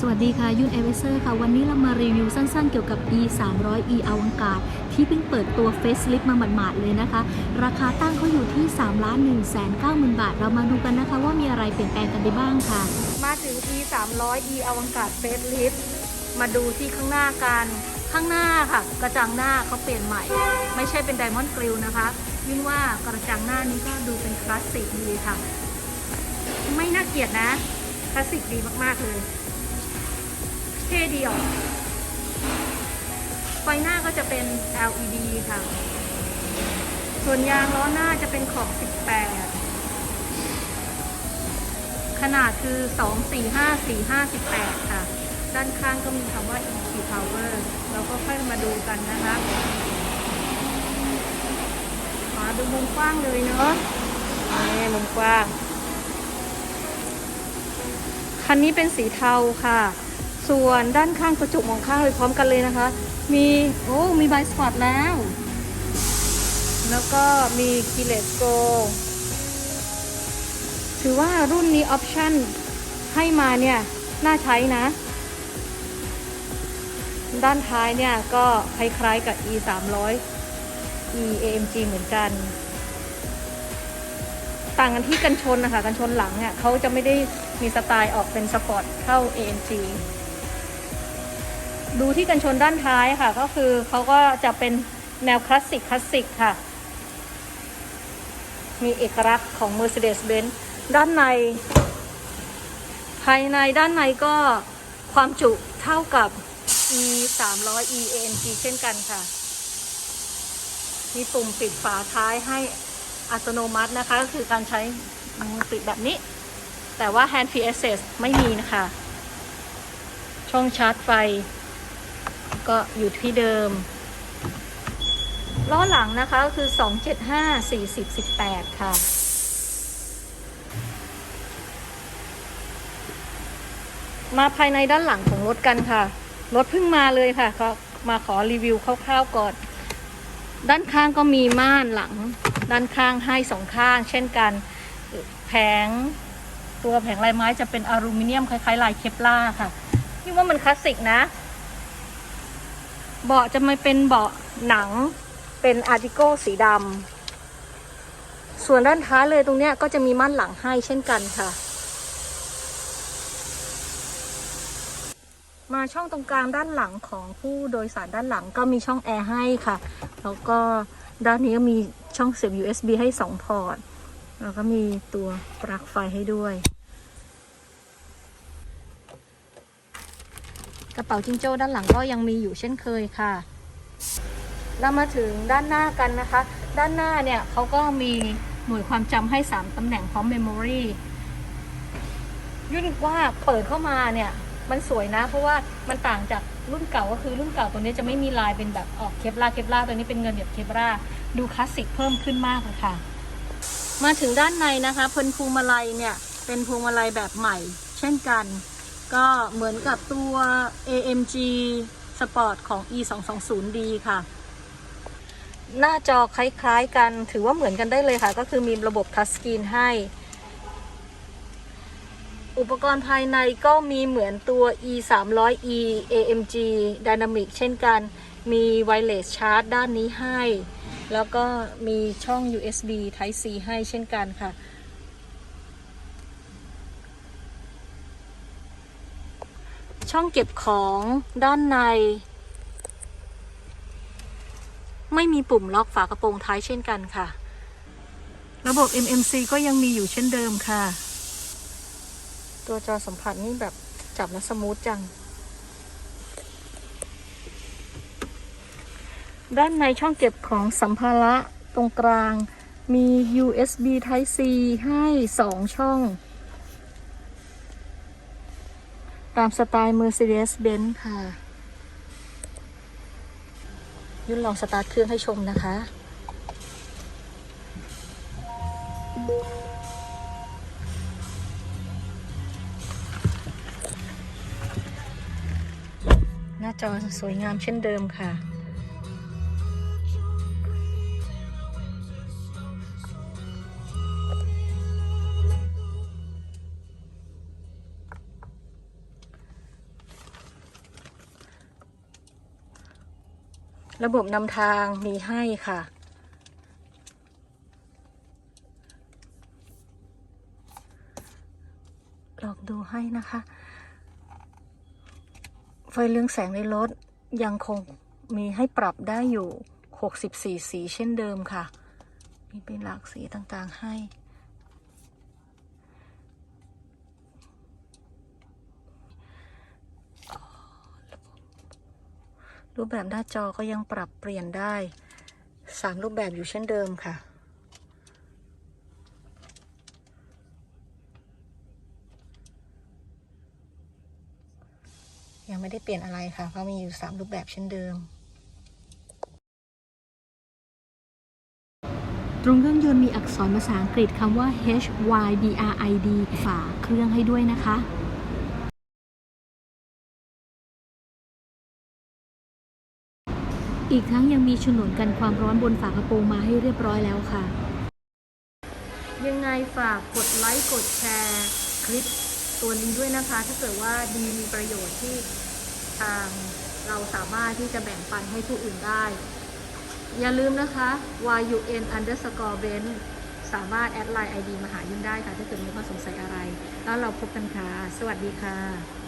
สวัสดีค่ะ ยุ่นเอเวเซอร์ค่ะ วันนี้เรามารีวิวสั้นๆ เกี่ยวกับ e 3 0 0 e อวังการที่เพิ่งเปิดตัวเฟสลิฟมาหมาดๆเลยนะคะ ราคาตั้งเขาอยู่ที่3ล้าน1 9 0 0 0 0 บาท เรามาดูกันนะคะว่ามีอะไรเปลี่ยนแปลงกันไปบ้างค่ะ มาถึง e 3 0 0 e อวังกาศเฟสลิฟมาดูที่ข้างหน้ากันข้างหน้าค่ะ กระจังหน้าเขาเปลี่ยนใหม่ ไม่ใช่เป็นไดมอนด์กริลนะคะยิ่งว่ากระจังหน้านี้ก็ดูเป็นคลาสสิกดีค่ะ ไม่น่าเกลียดนะคลาสสิกดีมากๆเลย เท่เดียวไฟหน้าก็จะเป็น LED ค่ะ ส่วนยางล้อหน้าจะเป็นขอบ 18 ขนาดคือ 2 4 5 4 5 18ค่ะ ด้านข้างก็มีคำว่า EQ Power เราก็ค่อยมาดูกันนะคะมาดูมุมกว้างเลยเนาะนี่มุมกว้าง คันนี้เป็นสีเทาค่ะ ส่วนด้านข้างกระจกมองข้างเลยพร้อมกันเลยนะคะ มีโอ้มีไบสปอตแล้ว แล้วก็มีกิเลสโกถือว่ารุ่นนี้ออปชั่นให้มาเนี่ยน่าใช้นะ ด้านท้ายเนี่ยก็คล้ายๆกับ e 3 0 0 e AMG เหมือนกัน ต่างกันที่กันชนนะคะ กันชนหลังเนี่ยเขาจะไม่ได้มีสไตล์ออกเป็นสปอร์ตเท่า AMG ดูที่กันชนด้านท้ายค่ะ ก็คือเขาก็จะเป็นแนวคลาสสิกคลาสสิกค่ะ มีเอกลักษณ์ของ Mercedes-Benz ด้านใน ภายในด้านในก็ความจุเท่ากับ e 3 0 0 e AMG เช่นกันค่ะ มีปุ่มปิดฝาท้ายให้อัตโนมัตินะคะ ก็คือการใช้มือปิดแบบนี้ แต่ว่า hand free access ไม่มีนะคะ ช่องชาร์จไฟ ก็อยู่ที่เดิม ล้อหลังนะคะก็คือ 275 40 18 ค่ะ มาภายในด้านหลังของรถกันค่ะ รถเพิ่งมาเลยค่ะก็มาขอรีวิวคร่าวๆก่อน ด้านข้างก็มีม่านหลัง ด้านข้างให้สองข้าง เช่นกัน แผงตัวแผงลายไม้จะเป็นอลูมิเนียมคล้ายๆลายเคปล่าค่ะนี่ว่ามันคลาสสิกนะ เบาะจะไม่เป็นเบาะหนังเป็นอาร์ติโกสีดำส่วนด้านท้ายเลยตรงเนี้ยก็จะมีม่านหลังให้เช่นกันค่ะ มาช่องตรงกลางด้านหลังของผู้โดยสารด้านหลังก็มีช่องแอร์ให้ค่ะ แล้วก็ด้านนี้ก็มีช่องเสียบ USB ให้ 2 พอร์ต แล้วก็มีตัวปลั๊กไฟให้ด้วย กระเป๋าจิงโจ้ด้านหลังก็ยังมีอยู่เช่นเคยค่ะ เรามาถึงด้านหน้ากันนะคะ ด้านหน้าเนี่ยเขาก็มีหน่วยความจำให้ 3ตำแหน่งพร้อมเมมโมรียุ่นว่าเปิดเข้ามาเนี่ยมันสวยนะ เพราะว่ามันต่างจากรุ่นเก่าก็คือรุ่นเก่าตัวนี้จะไม่มีลายเป็นแบบออกเคปลาเคปลาตัวนี้เป็นเงินแบบเคปลาดูคลาสสิกเพิ่มขึ้นมากเลยค่ะ มาถึงด้านในนะคะ เพลนพวงมาลัยเนี่ยเป็นพวงมาลัยแบบใหม่ เช่นกัน ก็เหมือนกับตัว AMG Sport ของ E 2 2 0 D ค่ะ หน้าจอคล้ายๆกันถือว่าเหมือนกันได้เลยค่ะ ก็คือมีระบบทัชสกรีนให้ อุปกรณ์ภายในก็มีเหมือนตัว e 3 0 0 e AMG Dynamic เช่นกัน มี wireless charge ด้านนี้ให้ แล้วก็มีช่อง USB Type C ให้เช่นกันค่ะ ช่องเก็บของด้านใน ไม่มีปุ่มล็อกฝากระโปรงท้ายเช่นกันค่ะ ระบบ MMC ก็ยังมีอยู่เช่นเดิมค่ะ ตัวจอสัมผัสนี่แบบจับแล้วสมูทจัง ด้านในช่องเก็บของสัมภาระตรงกลางมี USB Type C ให้ 2 ช่อง ตามสไตล์ Mercedes-Benz ค่ะ ยุ่นลองสตาร์ทเครื่องให้ชมนะคะ หน้าจอสวยงามเช่นเดิมค่ะ ระบบนำทางมีให้ค่ะ ลองดูให้นะคะ ไฟเรืองแสงในรถยังคงมีให้ปรับได้อยู่ 64 สีเช่นเดิมค่ะ มีเป็นหลากสีต่างๆให้ รูปแบบหน้าจอก็ยังปรับเปลี่ยนได้ 3 รูปแบบอยู่เช่นเดิมค่ะ ยังไม่ได้เปลี่ยนอะไรค่ะเพราะมีอยู่ 3 รูปแบบเช่นเดิม ตรงเครื่องยนต์มีอักษรภาษาอังกฤษคำว่า H Y D R I D ฝาเครื่องให้ด้วยนะคะ อีกทั้งยังมีฉนวนกันความร้อนบนฝากระโปรงมาให้เรียบร้อยแล้วค่ะ ยังไงฝากกดไลค์กดแชร์คลิปตัวนี้ด้วยนะคะ ถ้าเกิดว่าดีมีประโยชน์ที่ทางเราสามารถที่จะแบ่งปันให้ผู้อื่นได้ อย่าลืมนะคะ yun underscore ben สามารถแอดไลน์ ID มาหายุ่นได้ค่ะ ถ้าเกิดมีข้อสงสัยอะไร แล้วเราพบกันค่ะ สวัสดีค่ะ